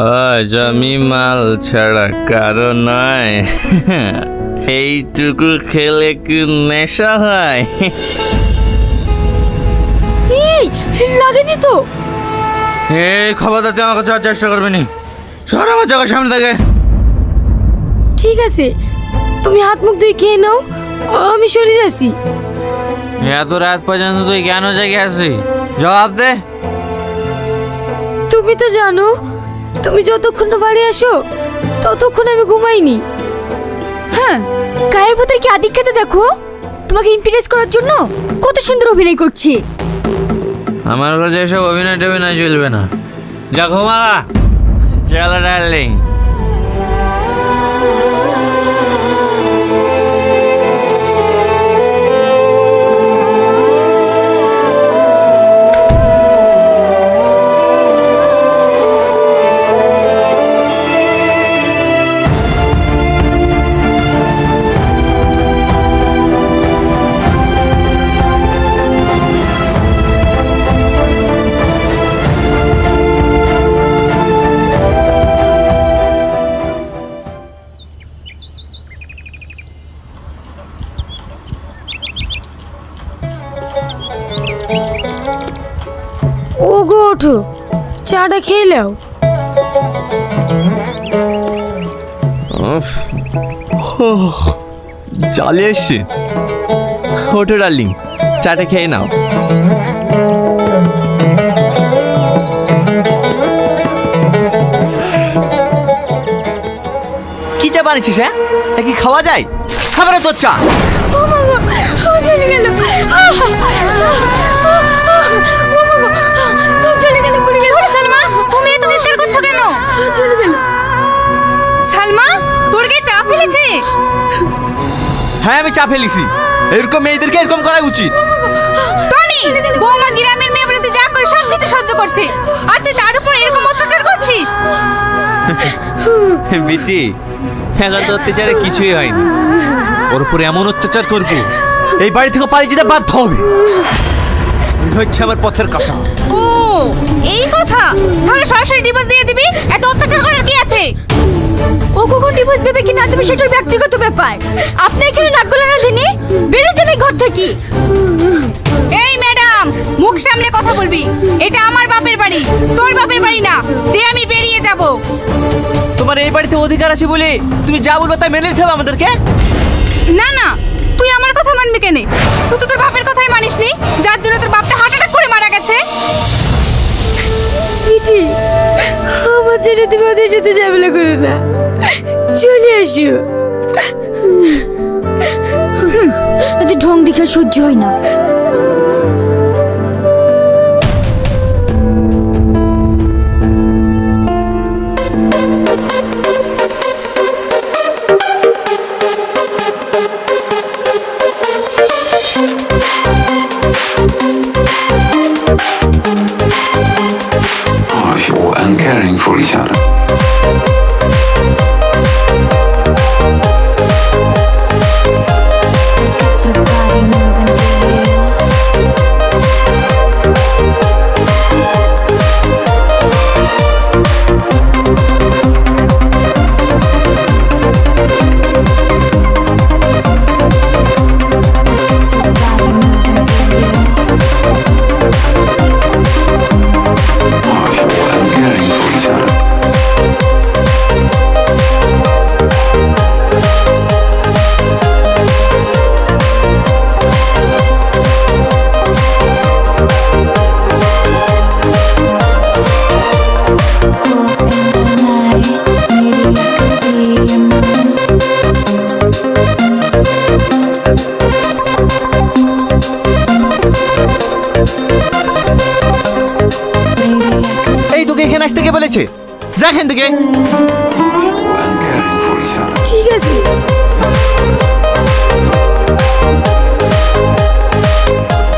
আজ আমি মাল ছাড়া কারও নয়। এইটুকু খেলে কি নেশা হয়? এই লাগেনি তো। এই খবরদার তুই আমাকে যাওয়ার চেষ্টা করবি নি। সর আমার চোখের সামনে থেকে। ঠিক আছে তুমি হাত মুখ ধুয়ে খেয়ে নাও আমি সরে যাচ্ছি। এত রাত পর্যন্ত তুই কেন জেগে আছি জবাব দে। তুমি তো জানো তুমি যতক্ষণ না বাড়ি আসো, ততক্ষণ আমি ঘুমাইনি। হ্যাঁ কায়ের ভেতরে কি আদিক্ষাতে দেখো? তোমাকে ইমপ্রেস করার জন্য কত সুন্দর অভিনয় করছি। আমার কাছে এসব অভিনয় টভিনয় চলবে না। যা ঘুমা চলো ডার্লিং ওঠো চাটা খেয়ে নাও। চলে এসছে। ওঠো ডার্লিং, চাটা খেয়ে নাও। কি চা বানিয়েছিস হ্যাঁ? কি খাওয়া যায়? খাবারে তোর চা। হ্যাঁ আমি চা ফেলিছি। এরকম মেয়েদেরকে এরকম করা উচিত। টনি বৌমা গ্রামের মেয়ে বলে তুই যা করে সব কিছু সহ্য করছে আর তুই তার উপর এরকম অত্যাচার করছিস? বিটি এখন তো অত্যাচারে কিছুই হয়নি। ওর উপরে এমন অত্যাচার করব এই বাড়ি থেকে পালিয়ে যেতে বাধ্য হবে। এই হচ্ছে আমার পথের কথা। ও এই কথা? তাহলে সরাসরি ডিভোর্স দিয়ে দিবি? এত অত্যাচার করার কি আছে? ও কখন ডিভোর্স দেবে কি না দেবে সেটার ব্যক্তিগত ব্যাপার। আপনি এখানে নাক গলানো দিনে বেরিয়ে যান এই ঘর থেকে। এই ম্যাডাম মুখ সামলে কথা বলবি। এটা আমার বাপের বাড়ি তোর বাপের বাড়ি না যে আমি বেরিয়ে যাব। তোমার এই বাড়িতে অধিকার আছে বলে তুমি যা বলবে তাই মেনে নিতে হবে আমাদেরকে? না না তুই আমার কথা মানবি কেন? তুই তো তোর বাপের কথাই মানিসনি যার জন্য তোর বাপটা হার্ট অ্যাটাক করে মারা গেছে। আমার ছেড়ে তুমি ওদের সাথে ঝামেলা করো না। চলে আসো এদের ঢং দেখে সহ্য হয় না caring for each other. যা এখান থেকে. ঠিক আছে।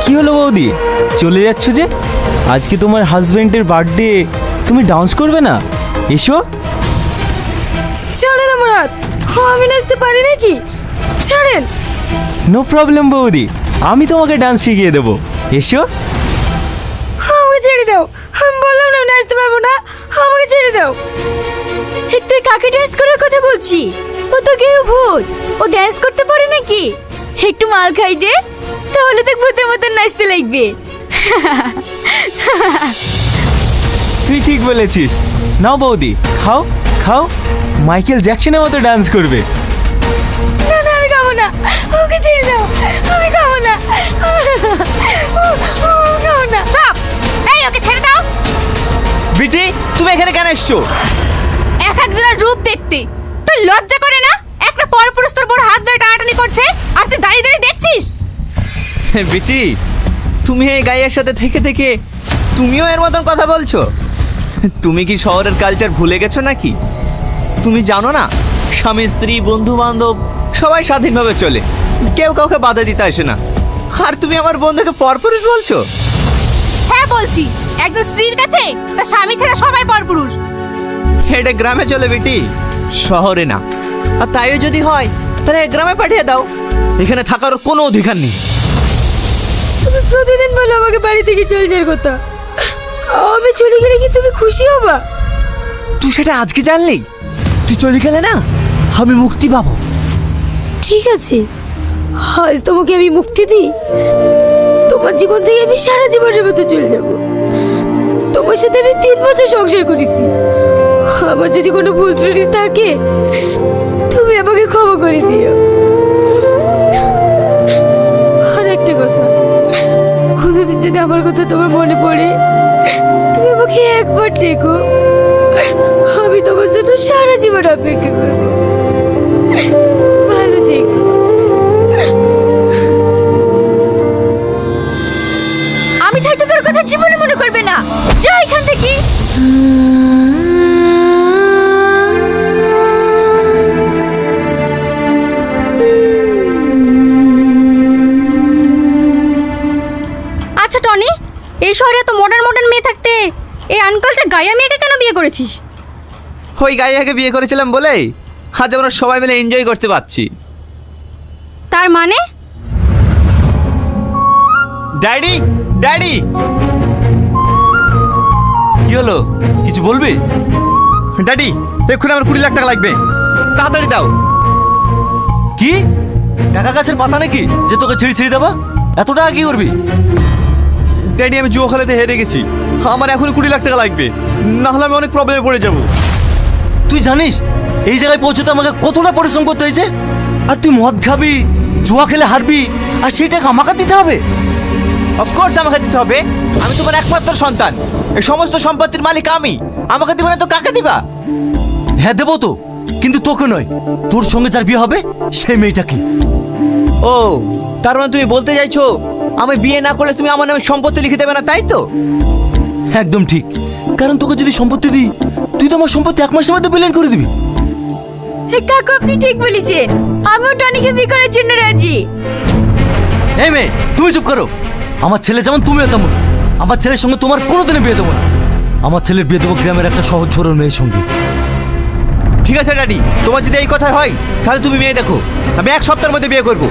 কি হলো বৌদি? চলে যাচ্ছ যে? আজকে তোমার হাজবেন্ডের বার্থডে তুমি ডান্স করবে না? এসো। ছাড়েন আমার হাত। আমি নাচতে পারি নাকি? ছাড়েন। নো প্রবলেম বৌদি আমি তোমাকে ডান্স শিখিয়ে দেবো। এসো। ছেড়ে দাও আমি বললাম না নাচতে পারব না আমাকে ছেড়ে দাও তুই কাকে ড্যান্স করার কথা বলছি ও তো কেউ ভূত ও ড্যান্স করতে পারে নাকি একটু মাল খাই দে তাহলে দেখ ভূতের মতন নাচতে লাগবে তুই ঠিক বলেছিস নাও বৌদি খাও খাও মাইকেল জ্যাকসনের মতো ডান্স করবে না না আমি খাব না ওকে ছেড়ে দাও আমি খাব না ও- ও, খাব না স্টপ এই ওকে ছেড়ে দাও। বিটি তুমি এখানে কেন এসছো? এক একজনের রূপ দেখতে। তুই লজ্জা করে না? একটা পরপুরুষ তোর বড় হাত ধরে টানাটানি করছে আর তুই দাঁড়িয়ে দাঁড়িয়ে দেখছিস? বিটি তুমি এই গাইয়ের সাথে থেকে থেকে তুমিও এর মতন কথা বলছো? তুমি কি শহরের কালচার ভুলে গেছো নাকি? তুমি জানো না স্বামী স্ত্রী বন্ধু বান্ধব সবাই স্বাধীনভাবে চলে। কেউ কাউকে বাধা দিতে আসে না। আর তুমি আমার বন্ধুকে পরপুরুষ বলছো? হ্যাঁ বলছি। একজন স্ত্রীর কাছে তার স্বামী ছাড়া সবাই পরপুরুষ। এটা গ্রামে চলে বেটি। শহরে না। আর তাইও যদি হয় তাহলে গ্রামে পাঠিয়ে দাও। এখানে থাকার কোনো অধিকার নেই। তুমি প্রতিদিন বলো আমাকে বাড়ি থেকে চলে যাওয়ার কথা। আমি চলে গেলে কি তুমি খুশি হবা? তুই সেটা আজকে জানলি? তুই চলে গেলে না আমি মুক্তি পাবো। ঠিক আছে। আজ তোমাকে আমি মুক্তি দিই। তোমার জীবন থেকে আমি সারা জীবনের মতো চলে যাব। তোমার সাথে আমি তিন বছর সংসার করেছি। আমার যদি কোনো ভুল ত্রুটি থাকে, তুমি আমাকে ক্ষমা করে দিও। আর একটা কথা খুঁজোদিন যদি আমার কথা তোমার মনে পড়ে, তুমি আমাকে একবার ডেকো। আমি তোমার জন্য সারা জীবন অপেক্ষা করব। ভালো থেকো। জীবনে মনে করবে না। যা এখান থেকে। আচ্ছা টনি এই শহরে এত মডার্ন মডার্ন মেয়ে থাকতে এই আনকালচার গায়া মেয়েকে কেন বিয়ে করেছিস? ওই গাইয়াকে বিয়ে করেছিলাম বলে আজ আমরা সবাই মিলে এনজয় করতে পারছি। তার মানে? ড্যাডি ড্যাডি কি হলো? কিছু বলবি? ড্যাডি এক্ষুনি আমার কুড়ি লাখ টাকা লাগবে। তাড়াতাড়ি দাও। কি? টাকা গাছের পাতা নাকি? যে তোকে ছিঁড়ি ছিঁড়ি দেবো? এত টাকা কি করবি? ড্যাডি আমি জুয়ো খেলাতে হেরে গেছি। আমার এখনই কুড়ি লাখ টাকা লাগবে। না হলে আমি অনেক প্রবলেমে পড়ে যাব। তুই জানিস এই জায়গায় পৌঁছতে আমাকে কতটা পরিশ্রম করতে হয়েছে? আর তুই মদ খাবি জুয়া খেলে হারবি আর সেই টাকা আমাকে দিতে হবে? অফকোর্স আমাকে দিতে হবে। আমি তোমার একমাত্র সন্তান। এই সমস্ত সম্পত্তির মালিক আমি। আমাকে দিবে না তো কাকে দিবা? হ্যাঁ দেবো তো। কিন্তু তোকে নয়। তোর সঙ্গে যার বিয়ে হবে সে মেয়েটাকে। ও তার মানে তুমি বলতে চাইছো আমি বিয়ে না করলে তুমি আমার নামে সম্পত্তি লিখে দেবে না তাই তো? একদম ঠিক। কারণ তোকে যদি সম্পত্তি দিই তুই তো আমার সম্পত্তি এক মাসের মধ্যে বিলীন করে দিবি। কাকু আপনি ঠিক বলেছেন। আমিও টনিকে বিয়ে করার জন্য রাজি। এই মেয়ে তুমি চুপ করো। আমার ছেলে যেমন তুমিও তেমন। আমার ছেলের সঙ্গে তোমার কোনোদিনই বিয়ে দেবো না। আমার ছেলের বিয়ে দেবো গ্রামের একটা সহজ ছোট মেয়ের সঙ্গে। ঠিক আছে ড্যাডি তোমার যদি এই কথা হয়, তাহলে তুমি মেয়ে দেখো। আমি এক সপ্তাহের মধ্যে বিয়ে করব।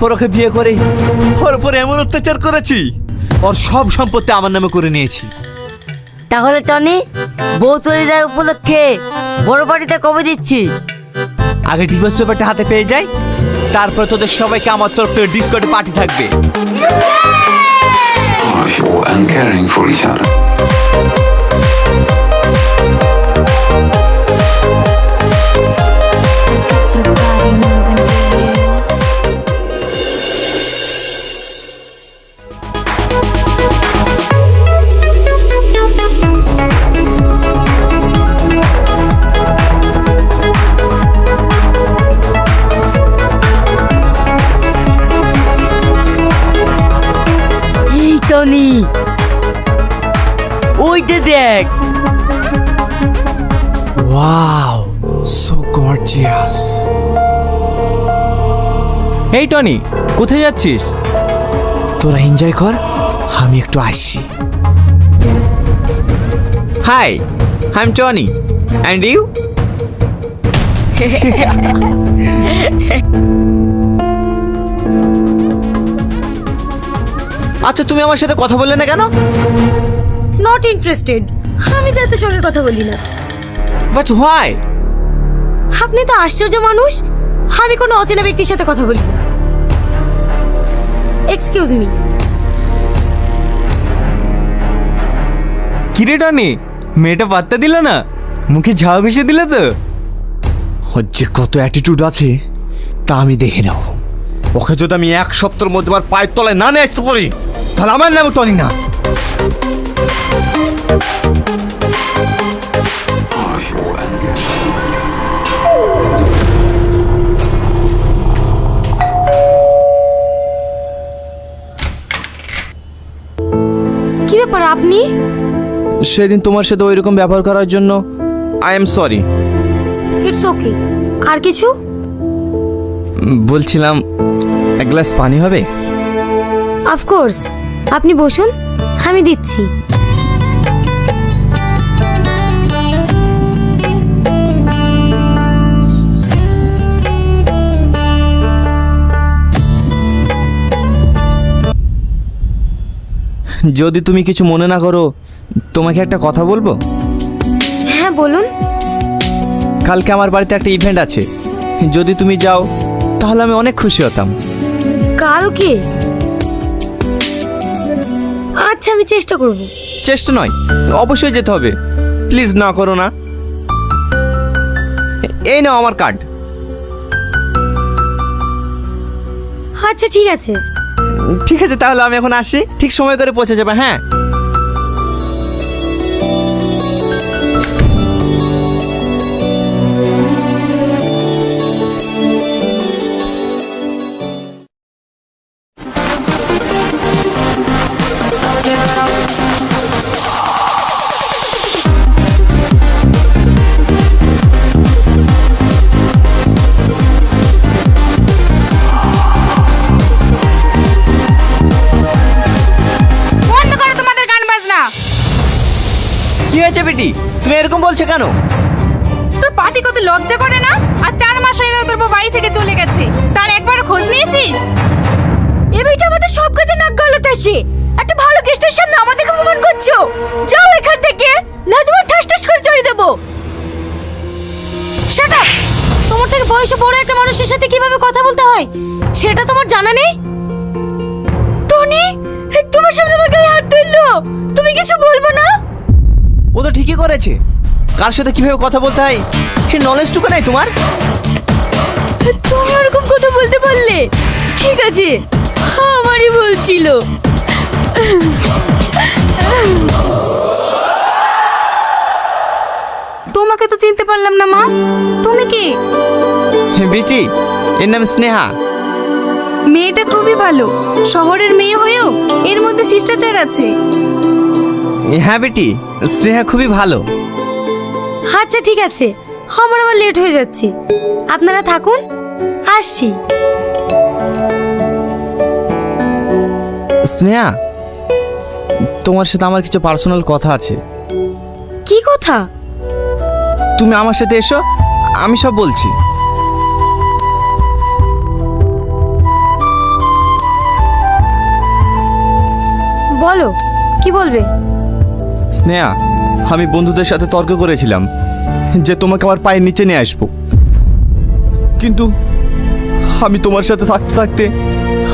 তারপর ওকে বিয়ে করে ওর উপর এমন অত্যাচার করেছি ওর সব সম্পত্তি আমার নামে করে নিয়েছি। তাহলে টনি বউ চলে যাওয়ার উপলক্ষে বড় বাড়িতে কবে দিচ্ছিস? আগে ডিভোর্স পেপারটা হাতে পেয়ে যাই তারপর তোদের সবাইকে আমার তরফ থেকে ডিসকোটে পার্টি থাকবে। And caring for each other. এই টনি ওইটা দেখ। ওয়াও সো গর্জিয়াস এই টনি কোথায় যাচ্ছিস? তোরা এনজয় কর আমি একটু আসছি। Hi I am Tony and you আচ্ছা তুমি আমার সাথে কথা বললে না কেন? নট ইন্টারেস্টেড আমি যাদের সঙ্গে কথা বলি না। বাট হোয়াই আপনি তো আশ্চর্য মানুষ। আমি কোনো অচেনা ব্যক্তির সাথে কথা বলি না। এক্সকিউজ মি কিরে টনি মেয়েটা পাত্তা দিল না? মুখে ঝাও ঘেসে দিলে তো? ওর যে কত অ্যাটিটিউড আছে। তা আমি দেখে নেব। ওকে যদি আমি এক সপ্তাহের মধ্যে আমার পায়ের তলায় না নিয়ে আসতে পারি তাহলে আমার নাম টনি না. কি ব্যাপার আপনি? সেদিন তোমার সাথে ওই রকম ব্যবহার করার জন্য I am sorry it's okay আর কিছু? বলছিলাম এক গ্লাস পানি হবে? অফকোর্স আপনি বসুন আমি দিচ্ছি। যদি তুমি কিছু মনে না করো তোমাকে একটা কথা বলব? হ্যাঁ বলুন। কালকে আমার বাড়িতে একটা ইভেন্ট আছে। যদি তুমি যাও তাহলে আমি অনেক খুশি হতাম। কালকে? আচ্ছা আমি চেষ্টা করব। চেষ্টা নয় অবশ্যই যেতে হবে। প্লিজ না করো না। এই নাও আমার কার্ড। আচ্ছা ঠিক আছে। ঠিক আছে তাহলে আমি এখন আসি। ঠিক সময় করে পৌঁছে যাবে হ্যাঁ? বলছো কেন? তোর পার্টি কত লজ্জা করে না? আর চার মাস হয়ে গেল তোর বউ বাড়ি থেকে চলে গেছে। তার একবার খোঁজ নিয়েছিস? এ মেয়েটা আমাদের সব কাজে নাক গলাতে আসে। একটা ভালো গেস্টের সামনে আমাদেরকে অপমান করছ। যাও এখান থেকে না তোমার ঠাস ঠাস করে চড়ে দেবো। Shut up! তোমার থেকে বয়সে বড় একটা মানুষের সাথে কীভাবে কথা বলতে হয় সেটা তোমার জানা নেই? টনি তোমার সামনে আমার গায়ে হাত তুললো। তুমি কিছু বলব না? ও তো ঠিকই করেছে। কার সাথে কীভাবে কথা বলতে হয়? সে নলেজটুকু নাই তোমার? তুমি ওরকম কথা বলতে পারলে? ঠিক আছে আমারই বলছিল তোমাকে তো চিনতে পারলাম না মা। তুমি কি? বিচি এর নাম স্নেহা। মেয়েটা খুবই ভালো। শহরের মেয়ে হয়েও এর মধ্যে শিষ্টাচার আছে। হ্যাঁ বেটি স্নেহা খুবই ভালো। আচ্ছা ঠিক আছে। আমার আবার লেট হয়ে যাচ্ছে। আপনারা থাকুন আসছি। স্নেহা তোমার সাথে আমার কিছু পার্সোনাল কথা আছে। কি কথা? তুমি আমার সাথে এসো আমি সব বলছি। বলো কি বলবে? স্নেহা আমি বন্ধুদের সাথে তর্ক করেছিলাম যে তোমাকে আমার পায়ের নিচে নিয়ে আসব। কিন্তু আমি তোমার সাথে থাকতে থাকতে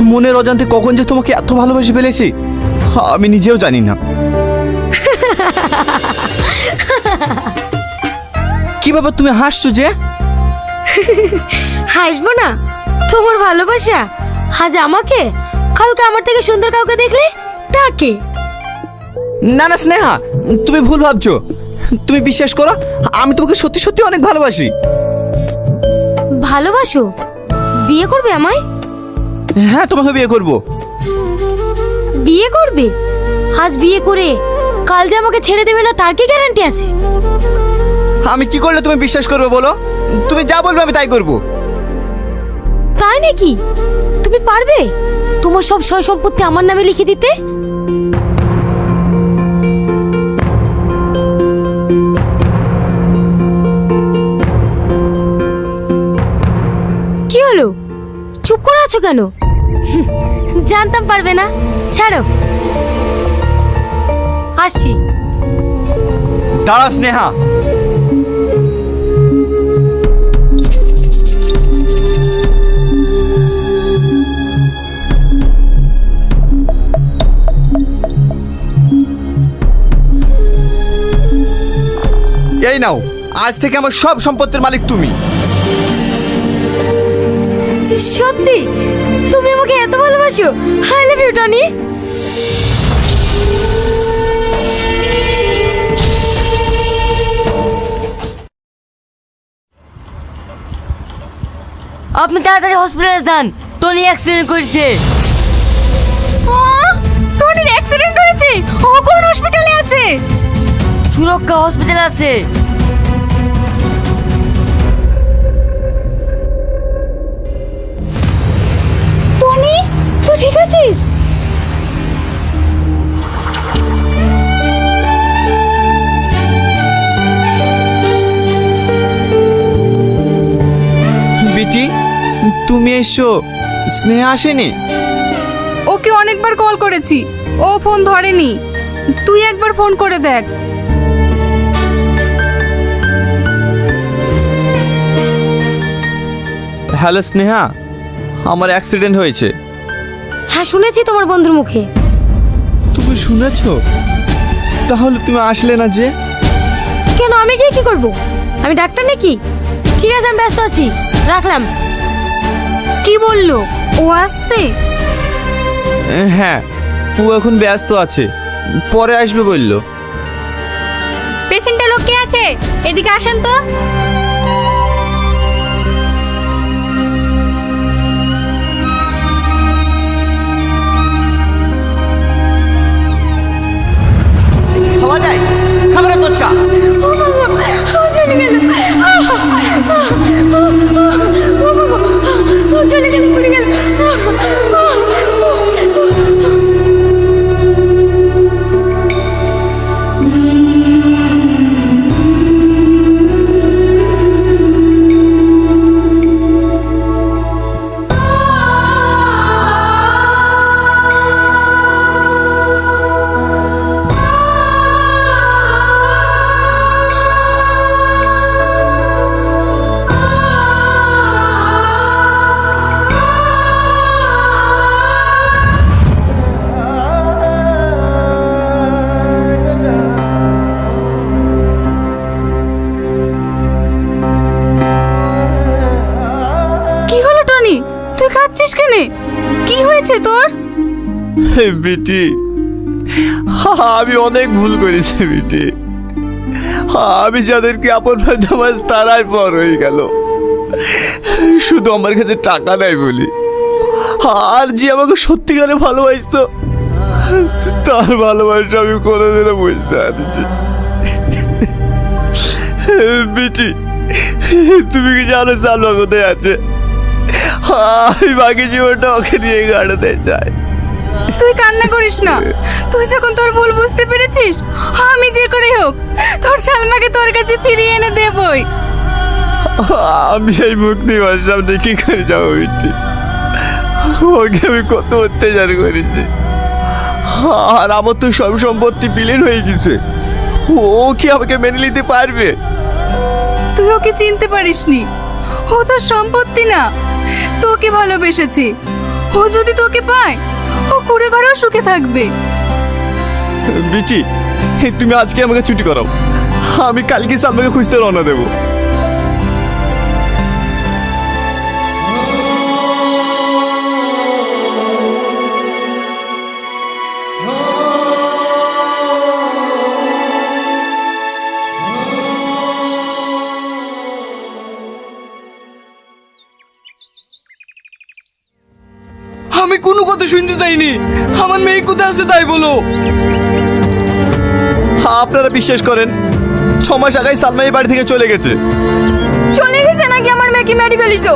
মনের অজান্তে কখন যে তোমাকে এত ভালোবেসে ফেলেছি আমি নিজেও জানি না। কি ব্যাপার তুমি হাসছো যে? হাসবো না তোমার ভালোবাসা। আজ আমাকে? কালকে আমার থেকে সুন্দর কাউকে দেখলে? তাকে। না না স্নেহা তুমি ভুল ভাবছ। তুমি বিশ্বাস করো আমি তোমাকে সত্যি সত্যি অনেক ভালোবাসি। ভালোবাসো? বিয়ে করবে আমায়? হ্যাঁ তোমাকে বিয়ে করব। বিয়ে করবে? আজ বিয়ে করে কাল যে আমাকে ছেড়ে দেবে না তার কি গ্যারান্টি আছে? আমি কি করলে তুমি বিশ্বাস করবে বলো? তুমি যা বলবে আমি তাই করব। তাই নাকি? তুমি পারবে? তোমার সব সয় সম্পত্তি আমার নামে লিখে দিতে? চুপ করে আছো কেন? জানতাম পারবে না। ছাড়ো। আসছি। দাঁড়া স্নেহা। এই নাও, আজ থেকে আমার সব সম্পত্তির মালিক তুমি। সত্যি? তুমি আমাকে এত ভালোবাসো? আই লাভ ইউ টনি আপনি তাড়াতাড়ি হসপিটালে যান। টনি অ্যাক্সিডেন্ট করেছে। টনির অ্যাক্সিডেন্ট হয়েছে ও কোন হসপিটালে আছে? সুরক্ষা হসপিটাল আছে। আছিস বিটি তুমি এসো। স্নেহা আসেনি? ওকে অনেকবার কল করেছি। ও ফোন ধরেনি। তুই একবার ফোন করে দেখ। হ্যালো স্নেহা। আমার অ্যাক্সিডেন্ট হয়েছে। হ্যাঁ শুনেছি তোমার বন্ধুর মুখে। তুমি শুনেছো? তাহলে তুমি আসলে না যে? কেন আমি গিয়ে কি করব? আমি ডাক্তার নাকি? ঠিক আছে আমি ব্যস্ত আছি। রাখলাম। কি বলল? ও আসছে? হ্যাঁ ও এখন ব্যস্ত আছে। পরে আসবে বলল। পেশেন্টের লোক কে আছে? এদিকে আসেন তো। খাওয়া যায়? খাবারের তো চা চলে গেল। চলে গেল পড়ে গেল। বিটি। আমি অনেক ভুল করেছি, বিটি। আমি যাদেরকে আপন ভাবতাম আজ তারাই পর হয়ে গেল। শুধু আমার কাছে টাকা নাই বলি। আর যে আমাকে সত্যিকারে ভালোবাসতো, তার ভালোবাসা আমি কোনোদিনও বুঝতে পারিনি। বিটি, তুমি কি জানো সালমা কোথায় আছে? আমি বাকি জীবনটা ওকে নিয়ে কাটাতে চাই। তুই কান্না করিস না। তুই যখন তোর ভুল বুঝতে পেরেছিস আমি যে করে হোক তোর সালমাকে তোর কাছে ফিরিয়ে এনে দেবই। আমি এই মুখ নিয়ে সামনে কি করে যাব বিটি ওকে আমি কত অত্যাচার করেছি। আর আমার তো সব সম্পত্তি বিলীন হয়ে গেছে। ও কি আমাকে মেনে নিতে পারবে? তুই ওকে চিনতে পারিসনি। ও তোর সম্পত্তি না। তোকে ভালোবেসেছি। ও যদি তোকে পায় কুড়ে ঘরেও সুখে থাকবে। বিটি তুমি আজকে আমাকে ছুটি করাও। আমি কালকে সালমাকে খুঁজতে রওনা দেবো। কথা শুনতে চাইনি। আমার মেয়ে কোথায় আছে তাই বলো। আপনারা বিশ্বাস করেন ছ মাস আগে সালমা এই বাড়ি থেকে চলে গেছে। চলে গেছে নাকি আমার মেয়েকে মেরে ফেলিছো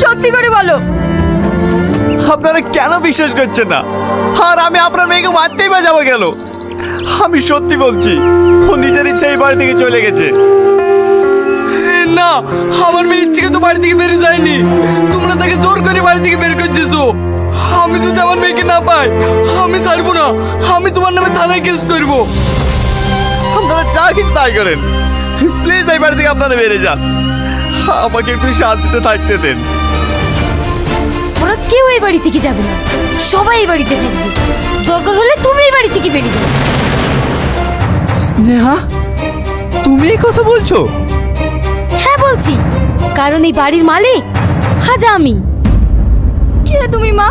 সত্যি করে বলো। আপনারা কেন বিশ্বাস করছেন না? আর আমি আপনার মেয়েকে মারতেই বা যাব গেল আমি সত্যি বলছি ও নিজের ইচ্ছা এই বাড়ি থেকে চলে গেছে। না আমার মেয়ে ইচ্ছে তো বাড়ি থেকে বেরিয়ে যায়নি। তোমরা তাকে জোর করে বাড়ি থেকে বের করে দিয়েছ আমি যদি আমার মেয়েকে না পাই আমি ছাড়বো না। আমি তোমার নামে থানায় কেস করব। আপনারা যা কিছু তাই করেন। প্লিজ এই বাড়ি থেকে আপনারা বেরিয়ে যান। আমাকে একটু শান্তিতে থাকতে দেন। ওরা কেউ এই বাড়ি থেকে যাবে না। সবাই এই বাড়িতে থাকবে। দরকার হলে তুমি এই বাড়ি থেকে বেরিয়ে যাবে স্নেহা তুমি এই কথা বলছো? হ্যাঁ বলছি। কারণ এই বাড়ির মালিক আজ আমি। কে তুমি মা?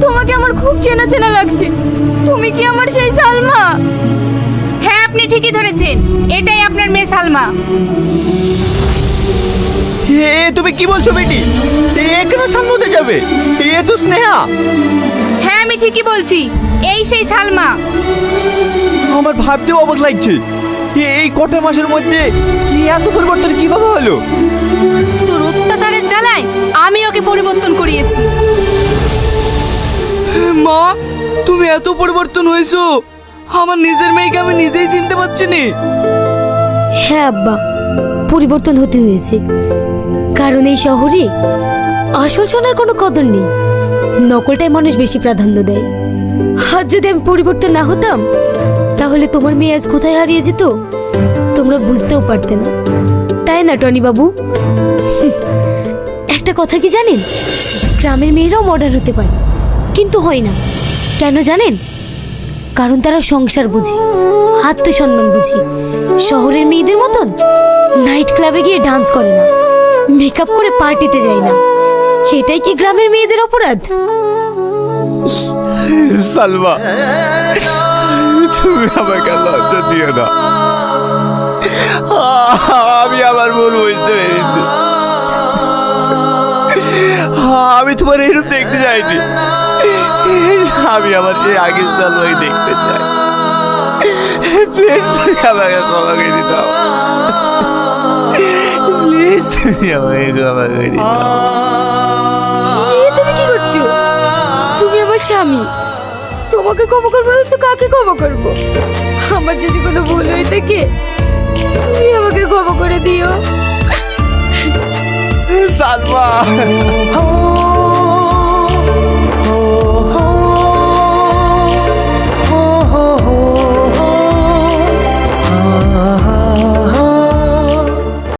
তোমাকে আমার খুব চেনা চেনা লাগছে। তুমি কি আমার সেই সালমা? হ্যাঁ আপনি ঠিকই ধরেছেন। এটাই আপনার মেয়ে সালমা। এ তুমি কি বলছো বেটি? এ কেন সামনে যাবে? এ তো স্নেহা। হ্যাঁ আমি ঠিকই বলছি। এই সেই সালমা। আমার ভাবতেও অবাক লাগছে। এ- এই কটা মাসের মধ্যে এত পরিবর্তন কীভাবে হলো? তোর অত্যাচারের জ্বালায় আমি ওকে পরিবর্তন করিয়েছি। মা, তুমি এত পরিবর্তন হয়েছো। আমার নিজের মেয়েকে আমি নিজেই চিনতে পারছি না। হ্যাঁ আব্বা, পরিবর্তন হতে হয়েছে। কারণ এই শহরে আসল সোনার কোনো কদর নেই। নকলটাই মানুষ বেশি প্রাধান্য দেয়। আর যদি আমি পরিবর্তন না হতাম, তাহলে তোমার মেয়ে আজ কোথায় হারিয়ে যেত? তোমরা বুঝতেও পারতে না। তাই না, টনি বাবু? একটা কথা কি জানেন? গ্রামের মেয়েরাও মডার্ন হতে পারে। কিন্তু হয় না। কেন জানেন? কারণ তারা সংসার বুঝে, আত্মসম্মান বুঝে। শহরের মেয়েদের মতন নাইট ক্লাবে গিয়ে ডান্স করে না মেকআপ করে পার্টিতে যায় না। এটাই কি গ্রামের মেয়েদের অপরাধ? সালমা, তুমি আমাকে লজ্জা দিও না। আমি আমার ভুল বুঝতে পেরেছি। আমি তোমার এরূপ দেখতে চাইনি আমি আমার সেই আগের সালমাকে দেখতে চাই। প্লিজ তুমি আমাকে ক্ষমা করে দিতাম প্লিজ তুমি আমাকে ক্ষমা করে দিতাম তুমি কি করছ? তুমি আমার স্বামী। তোমাকে ক্ষমা করব না তো কাকে ক্ষমা করব? আমার যদি কোনো ভুল হয়ে থাকে তুমি আমাকে ক্ষমা করে দিও। সালমা।